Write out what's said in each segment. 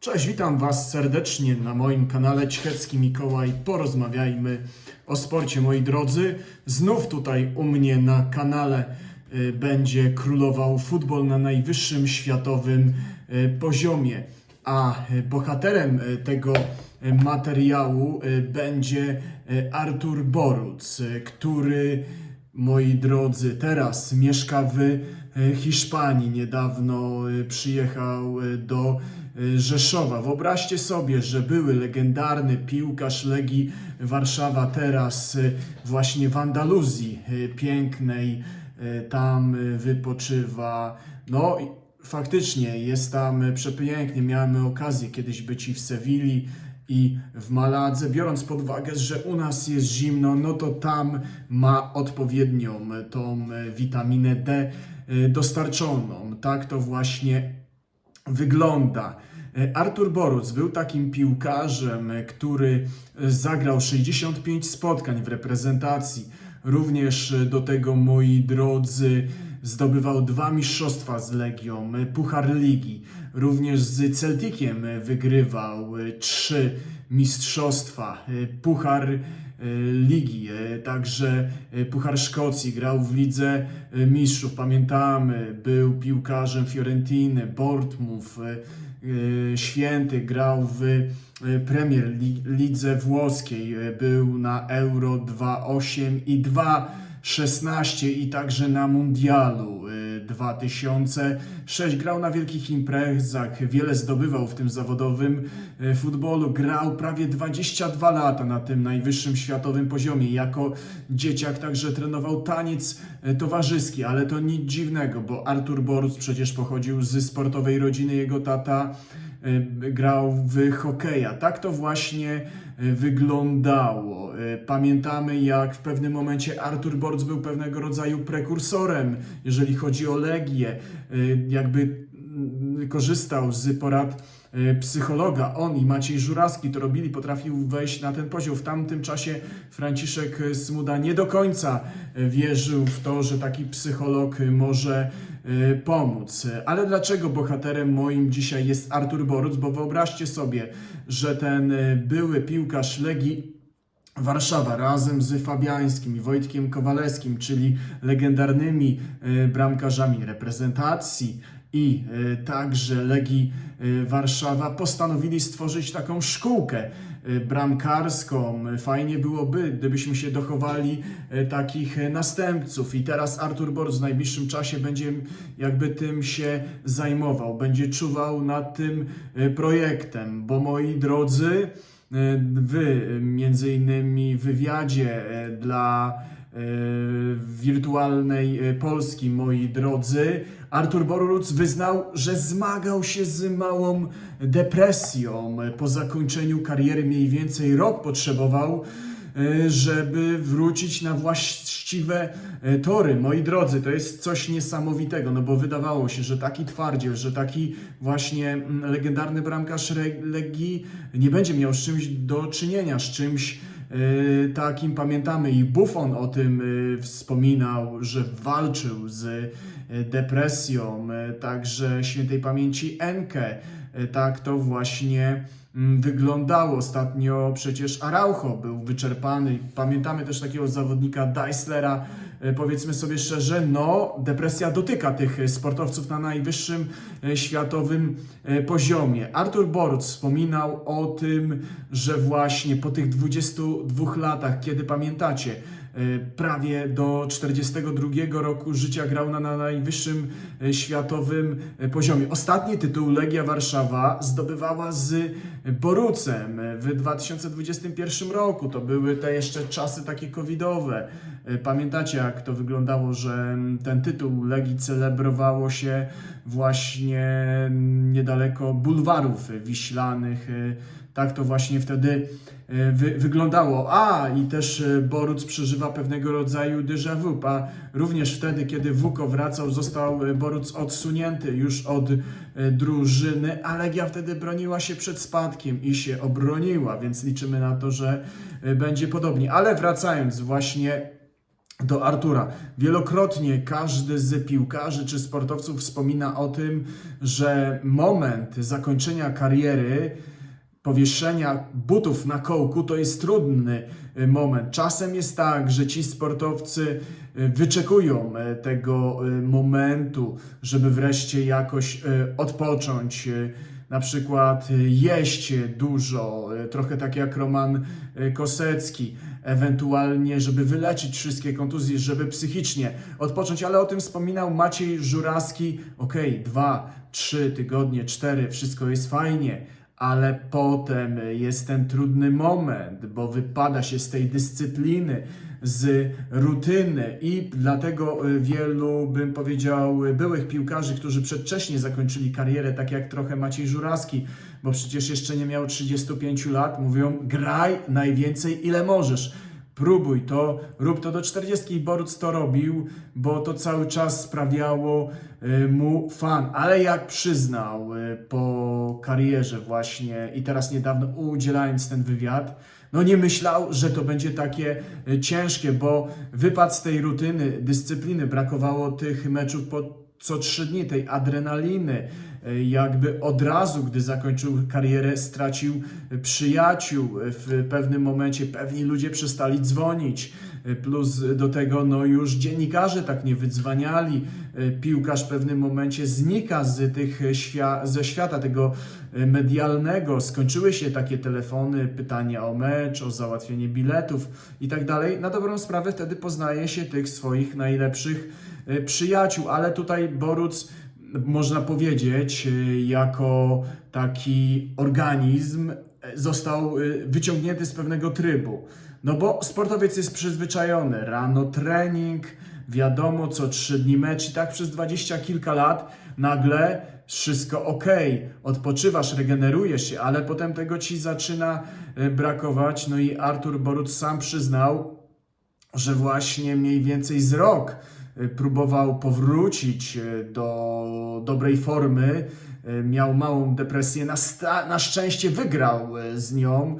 Cześć, witam Was serdecznie na moim kanale Cichecki Mikołaj. Porozmawiajmy o sporcie, moi drodzy. Znów tutaj u mnie na kanale y, będzie królował futbol na najwyższym światowym y, poziomie. A y, bohaterem tego materiału będzie Artur Boruc, który moi drodzy, teraz mieszka w e, Hiszpanii. Niedawno e, przyjechał e, do Rzeszowa. Wyobraźcie sobie, że były legendarny piłkarz Legii Warszawa, teraz właśnie w Andaluzji pięknej, tam wypoczywa. No, faktycznie jest tam przepięknie. Miałem okazję kiedyś być i w Sewilli, i w Maladze, biorąc pod uwagę, że u nas jest zimno, no to tam ma odpowiednią tą witaminę D e, dostarczoną. Tak to właśnie wygląda. E, Artur Boruc był takim piłkarzem, który zagrał 65 spotkań w reprezentacji. Również do tego, moi drodzy, zdobywał dwa mistrzostwa z Legią, e, Puchar Ligi. Również z Celticiem e, wygrywał e, trzy mistrzostwa, Puchar Ligi, także Puchar Szkocji, grał w Lidze Mistrzów, pamiętamy, był piłkarzem Fiorentiny, e, Święty, grał w Premier Li- Lidze Włoskiej, był na Euro 2.8 i 2.16 i także na Mundialu e, 2006. Grał na wielkich imprezach, wiele zdobywał w tym zawodowym e, futbolu. Grał prawie 22 lata na tym najwyższym światowym poziomie. Jako dzieciak także trenował taniec e, towarzyski, ale to nic dziwnego, bo Artur Boruc przecież pochodził z sportowej rodziny. Jego tata grał w hokeja. Tak to właśnie e, wyglądało. E, Pamiętamy, jak w pewnym momencie Artur Borc był pewnego rodzaju prekursorem, jeżeli chodzi o Legię. E, Jakby mm, korzystał z porad e, psychologa. On i Maciej Żurawski to robili, potrafił wejść na ten poziom. W tamtym czasie Franciszek Smuda nie do końca e, wierzył w to, że taki psycholog e, może e, pomóc. Ale dlaczego bohaterem moim dzisiaj jest Artur Boruc? Bo wyobraźcie sobie, że ten e, były piłkarz Legii Warszawa razem z Fabiańskim i Wojtkiem Kowalewskim, czyli legendarnymi e, bramkarzami reprezentacji i także Legii Warszawa postanowili stworzyć taką szkółkę bramkarską. Fajnie byłoby, gdybyśmy się dochowali e, takich następców. I teraz Artur Borz w najbliższym czasie będzie jakby tym się zajmował, będzie czuwał nad tym e, projektem, bo moi drodzy, w między innymi wywiadzie e, dla wirtualnej Polski, moi drodzy, Artur Boruc wyznał, że zmagał się z małą depresją. Po zakończeniu kariery mniej więcej rok potrzebował, e, żeby wrócić na właściwe e, tory. Moi drodzy, to jest coś niesamowitego, no bo wydawało się, że taki twardziel, że taki właśnie mm, legendarny bramkarz Legii nie będzie miał z czymś do czynienia, z czymś e, takim pamiętamy i Buffon o tym wspominał, że walczył z depresją, e, także świętej pamięci Enke, e, tak to właśnie mm, wyglądało. Ostatnio przecież Araujo był wyczerpany. Pamiętamy też takiego zawodnika Deislera. E, Powiedzmy sobie szczerze, no depresja dotyka tych e, sportowców na najwyższym e, światowym e, poziomie. Artur Boruc wspominał o tym, że właśnie po tych 22 latach, kiedy pamiętacie, e, prawie do 42 roku życia grał na, na najwyższym e, światowym e, poziomie. Ostatni tytuł Legia Warszawa zdobywała z Borucem e, w 2021 roku. To były te jeszcze czasy takie covidowe. E, Pamiętacie jak to wyglądało, że mm, ten tytuł Legii celebrowało się właśnie mm, niedaleko bulwarów wiślanych. e, Tak to właśnie wtedy e, wy, wyglądało. A, i też Boruc przeżywa pewnego rodzaju déjà vu. A również wtedy, kiedy Wuko wracał, został Boruc odsunięty już od drużyny, a Legia wtedy broniła się przed spadkiem i się obroniła, więc liczymy na to, że będzie podobnie. Ale wracając właśnie do Artura. Wielokrotnie każdy z piłkarzy czy sportowców wspomina o tym, że moment zakończenia kariery, powieszenia butów na kołku to jest trudny y, moment. Czasem jest tak, że ci sportowcy y, wyczekują y, tego momentu, żeby wreszcie jakoś odpocząć. Na przykład jeść dużo, trochę tak jak Roman Kosecki, ewentualnie, żeby wyleczyć wszystkie kontuzje, żeby psychicznie odpocząć, ale o tym wspominał Maciej Żurawski. Okej, dwa, trzy tygodnie, cztery, wszystko jest fajnie, ale potem jest ten trudny moment, bo wypada się z tej dyscypliny, z rutyny i dlatego y, wielu, bym powiedział, byłych piłkarzy, którzy przedwcześnie zakończyli karierę, tak jak trochę Maciej Żurawski, bo przecież jeszcze nie miał 35 lat, mówią graj najwięcej ile możesz. Próbuj to, rób to do 40 i Boruc to robił, bo to cały czas sprawiało y, mu fan. Ale jak przyznał y, po karierze właśnie i teraz niedawno udzielając ten wywiad, no nie myślał, że to będzie takie y, ciężkie, bo wypadł z tej rutyny, dyscypliny, brakowało tych meczów po co trzy dni, tej adrenaliny, y, jakby od razu, gdy zakończył karierę, stracił przyjaciół. W pewnym momencie pewni ludzie przestali dzwonić. Y, Plus do tego, no już dziennikarze tak nie wydzwaniali. Y, Piłkarz w pewnym momencie znika z tych y, świa- ze świata tego medialnego. Skończyły się takie telefony, pytania o mecz, o załatwienie biletów i tak dalej. Na dobrą sprawę wtedy poznaje się tych swoich najlepszych przyjaciół, ale tutaj Boruc można powiedzieć, jako taki organizm został wyciągnięty z pewnego trybu. No bo sportowiec jest przyzwyczajony. Rano trening, wiadomo, co trzy dni mecz i tak przez dwadzieścia kilka lat nagle wszystko ok, odpoczywasz, regenerujesz się, ale potem tego ci zaczyna y, brakować. No i Artur Boruc sam przyznał, że właśnie mniej więcej z rok y, próbował powrócić y, do dobrej formy. Miał małą depresję, na, na szczęście wygrał z nią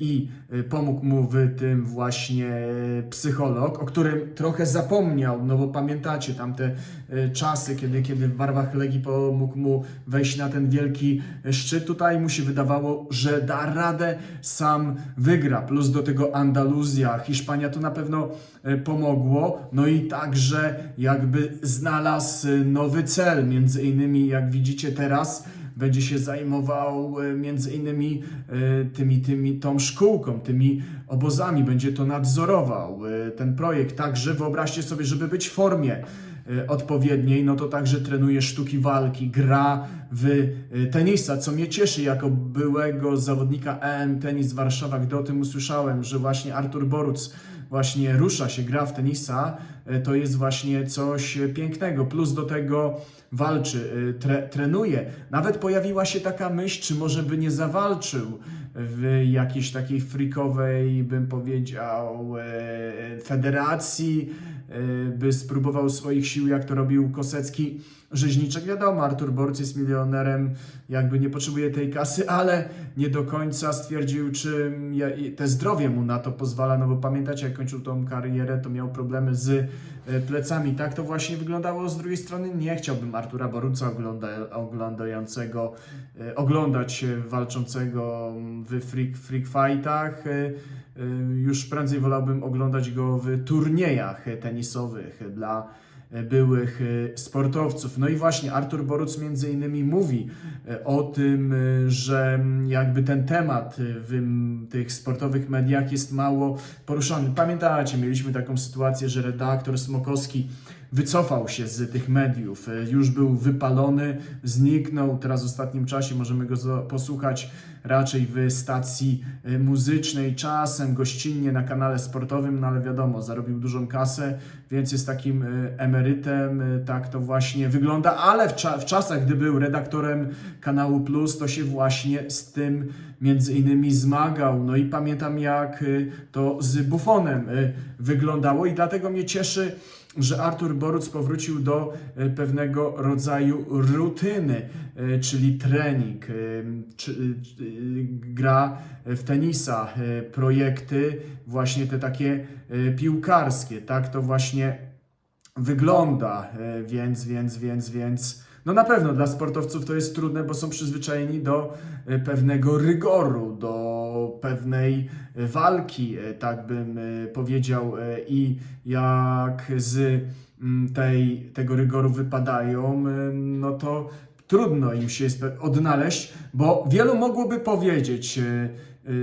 i y, pomógł mu w tym właśnie y, psycholog, o którym trochę zapomniał, no bo pamiętacie tamte y, czasy, kiedy, kiedy w barwach Legii pomógł mu wejść na ten wielki szczyt. Tutaj mu się wydawało, że da radę, sam wygra. Plus do tego Andaluzja, Hiszpania to na pewno pomogło. No i także jakby znalazł nowy cel, między innymi jak widzicie teraz będzie się zajmował e, między innymi e, tymi, tymi, tą szkółką, tymi obozami, będzie to nadzorował e, ten projekt. Także wyobraźcie sobie, żeby być w formie odpowiedniej, no to także trenuje sztuki walki, gra w tenisa, co mnie cieszy jako byłego zawodnika EM Tenis Warszawa, gdy o tym usłyszałem, że właśnie Artur Boruc właśnie rusza się, gra w tenisa, e, to jest właśnie coś pięknego. Plus do tego walczy, e, tre, trenuje. Nawet pojawiła się taka myśl, czy może by nie zawalczył w jakiejś takiej frikowej, bym powiedział, e, federacji, by spróbował swoich sił, jak to robił Kosecki. Rzeźniczek, wiadomo, Artur Borc jest milionerem, jakby nie potrzebuje tej kasy, ale nie do końca stwierdził, czy te zdrowie mu na to pozwala, no bo pamiętacie, jak kończył tą karierę, to miał problemy z e, plecami. Tak to właśnie wyglądało. Z drugiej strony nie chciałbym Artura Boruca ogląda, oglądającego, e, oglądać walczącego w freak, freak fightach. E, Już prędzej wolałbym oglądać go w turniejach tenisowych dla byłych e, sportowców. No i właśnie Artur Boruc między innymi mówi e, o tym, e, że mm, jakby ten temat w tych sportowych mediach jest mało poruszany. Pamiętacie, mieliśmy taką sytuację, że redaktor Smokowski wycofał się z tych mediów, już był wypalony, zniknął. Teraz w ostatnim czasie możemy go posłuchać raczej w stacji muzycznej, czasem gościnnie na kanale sportowym, no ale wiadomo, zarobił dużą kasę, więc jest takim e, emerytem, e, tak to właśnie wygląda, ale w, cza- w czasach, gdy był redaktorem kanału Plus, to się właśnie z tym między innymi zmagał. No i pamiętam, jak e, to z Buffonem e, wyglądało, i dlatego mnie cieszy, że Artur Boruc powrócił do pewnego rodzaju rutyny, czyli trening, gra w tenisa, projekty właśnie te takie piłkarskie, tak to właśnie wygląda, e, więc, więc, więc, więc, no na pewno dla sportowców to jest trudne, bo są przyzwyczajeni do e, pewnego rygoru, do pewnej e, walki, tak bym powiedział, i jak z mm, tej, tego rygoru wypadają, no to trudno im się odnaleźć, bo wielu mogłoby powiedzieć,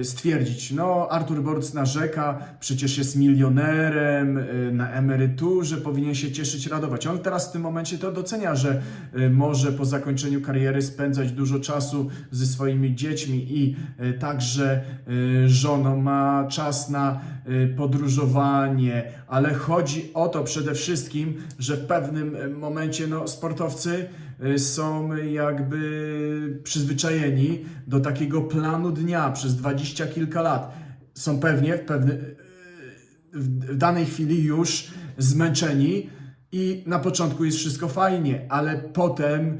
stwierdzić, no Artur Boruc narzeka, przecież jest milionerem, e, na emeryturze, powinien się cieszyć, radować. On teraz w tym momencie to docenia, że e, może po zakończeniu kariery spędzać dużo czasu ze swoimi dziećmi i także żoną, ma czas na podróżowanie, ale chodzi o to przede wszystkim, że w pewnym momencie no, sportowcy są jakby przyzwyczajeni do takiego planu dnia przez dwadzieścia kilka lat. Są pewnie w, pewny, w danej chwili już zmęczeni i na początku jest wszystko fajnie, ale potem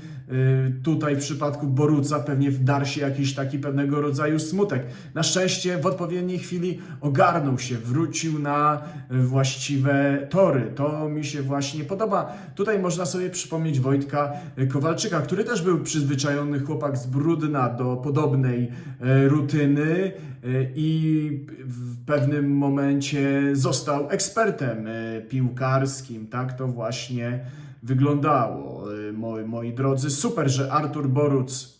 tutaj w przypadku Boruca pewnie wdarł się jakiś taki pewnego rodzaju smutek. Na szczęście w odpowiedniej chwili ogarnął się, wrócił na y, właściwe tory. To mi się właśnie podoba. Tutaj można sobie przypomnieć Wojtka y, Kowalczyka, który też był przyzwyczajony chłopak z Brudna do podobnej y, rutyny y, i w pewnym momencie został ekspertem y, piłkarskim. Tak to właśnie wyglądało, y, moi, moi drodzy. Super, że Artur Boruc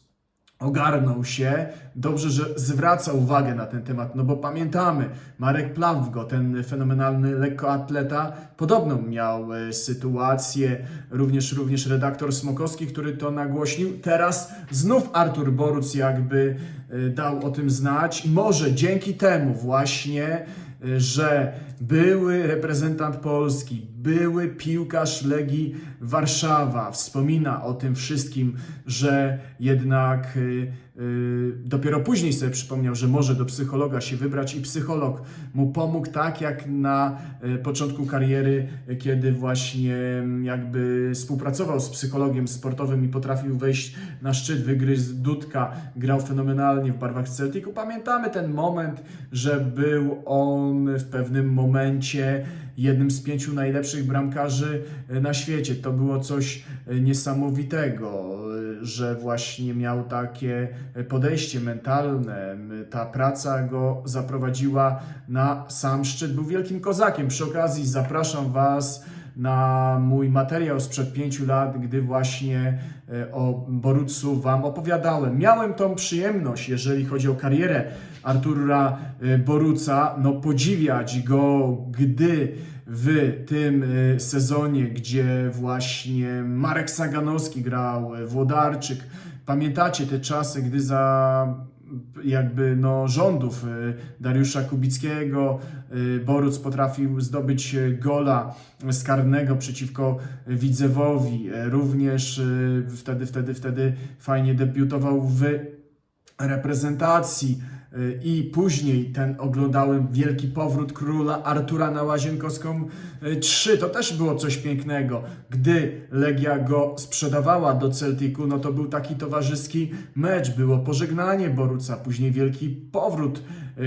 ogarnął się. Dobrze, że zwraca uwagę na ten temat, no bo pamiętamy, Marek Plawgo, ten fenomenalny lekkoatleta, podobną miał e, sytuację, również, również redaktor Smokowski, który to nagłośnił. Teraz znów Artur Boruc jakby e, dał o tym znać i może dzięki temu właśnie że były reprezentant Polski, były piłkarz Legii Warszawa wspomina o tym wszystkim, że jednak y, y, dopiero później sobie przypomniał, że może do psychologa się wybrać i psycholog mu pomógł tak jak na y, początku kariery, kiedy właśnie mm, jakby współpracował z psychologiem sportowym i potrafił wejść na szczyt, wygryźć Dudka, grał fenomenalnie w barwach Celticu. Pamiętamy ten moment, że był on w pewnym momencie jednym z pięciu najlepszych bramkarzy e, na świecie. To było coś e, niesamowitego, e, że właśnie miał takie podejście mentalne. Ta praca go zaprowadziła na sam szczyt. Był wielkim kozakiem. Przy okazji zapraszam Was na mój materiał sprzed pięciu lat, gdy właśnie e, o Borucu Wam opowiadałem. Miałem tą przyjemność, jeżeli chodzi o karierę Artura e, Boruca, no podziwiać go, gdy w tym e, sezonie, gdzie właśnie Marek Saganowski grał, Włodarczyk, pamiętacie te czasy, gdy za jakby no, rządów y, Dariusza Kubickiego. y, Boruc potrafił zdobyć y, gola z karnego przeciwko Widzewowi. Również wtedy, wtedy, wtedy fajnie debiutował w reprezentacji. Y, I później ten oglądałem wielki powrót króla Artura na Łazienkowską y, 3. To też było coś pięknego. Gdy Legia go sprzedawała do Celticu, no to był taki towarzyski mecz. Było pożegnanie Boruca, później wielki powrót y,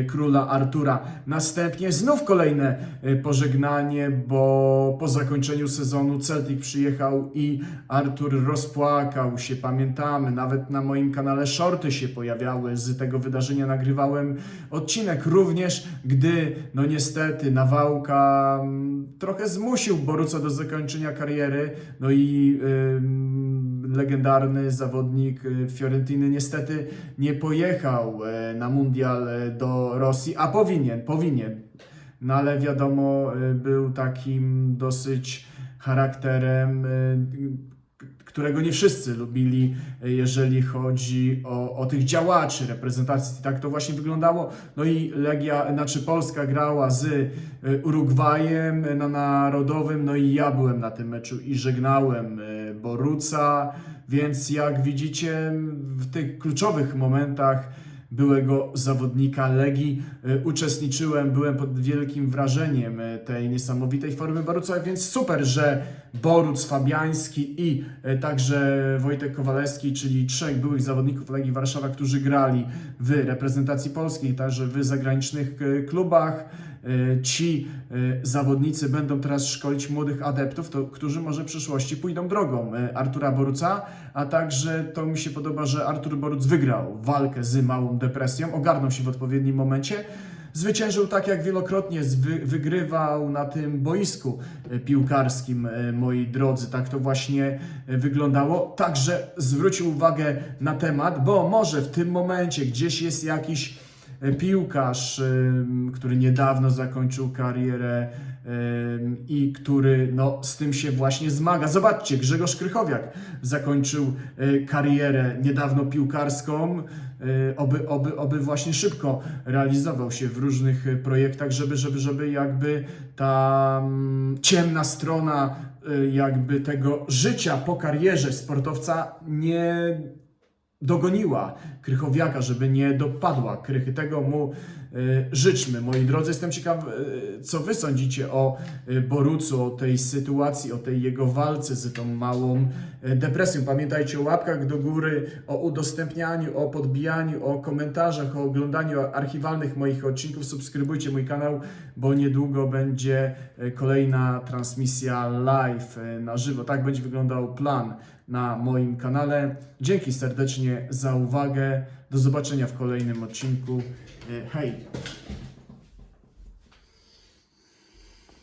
króla Artura. Następnie znów kolejne y, pożegnanie, bo po zakończeniu sezonu Celtic przyjechał i Artur rozpłakał się. Pamiętamy, nawet na moim kanale shorty się pojawiały z tego wydarzenia. Nagrywałem odcinek również, gdy no niestety Nawałka mm, trochę zmusił Boruca do zakończenia kariery. No i ym, legendarny zawodnik y, Fiorentiny niestety nie pojechał e, na mundial e, do Rosji, a powinien, powinien. No ale wiadomo, y, był takim dosyć charakterem, którego nie wszyscy lubili, y, jeżeli chodzi o, o tych działaczy reprezentacji. Tak to właśnie wyglądało. No i Legia, znaczy Polska grała z y, Urugwajem na Narodowym, no i ja byłem na tym meczu i żegnałem y, Boruca, więc jak widzicie w tych kluczowych momentach byłego zawodnika Legii. Y, Uczestniczyłem, byłem pod wielkim wrażeniem y, tej niesamowitej formy Boruca, więc super, że Boruc, Fabiański i y, także Wojtek Kowalewski, czyli trzech byłych zawodników Legii Warszawa, którzy grali w reprezentacji polskiej, także w zagranicznych klubach. Y, Ci y, zawodnicy będą teraz szkolić młodych adeptów, to, którzy może w przyszłości pójdą drogą y, Artura Boruca, a także to mi się podoba, że Artur Boruc wygrał walkę z małą depresją, ogarnął się w odpowiednim momencie. Zwyciężył tak, jak wielokrotnie wygrywał na tym boisku piłkarskim, moi drodzy. Tak to właśnie wyglądało. Także zwrócił uwagę na temat, bo może w tym momencie gdzieś jest jakiś e, piłkarz, ym, który niedawno zakończył karierę ym, i który no, z tym się właśnie zmaga. Zobaczcie, Grzegorz Krychowiak zakończył karierę niedawno piłkarską, oby, oby, oby właśnie szybko realizował się w różnych projektach, żeby, żeby, żeby jakby ta mm, ciemna strona jakby tego życia po karierze sportowca nie dogoniła Krychowiaka, żeby nie dopadła Krychy. Tego mu y, życzmy. Moi drodzy, jestem ciekaw, y, co wy sądzicie o y, Borucu, o tej sytuacji, o tej jego walce z tą małą y, depresją. Pamiętajcie o łapkach do góry, o udostępnianiu, o podbijaniu, o komentarzach, o oglądaniu archiwalnych moich odcinków. Subskrybujcie mój kanał, bo niedługo będzie kolejna transmisja live na żywo. Tak będzie wyglądał plan na moim kanale. Dzięki serdecznie za uwagę. Do zobaczenia w kolejnym odcinku. E, Hej!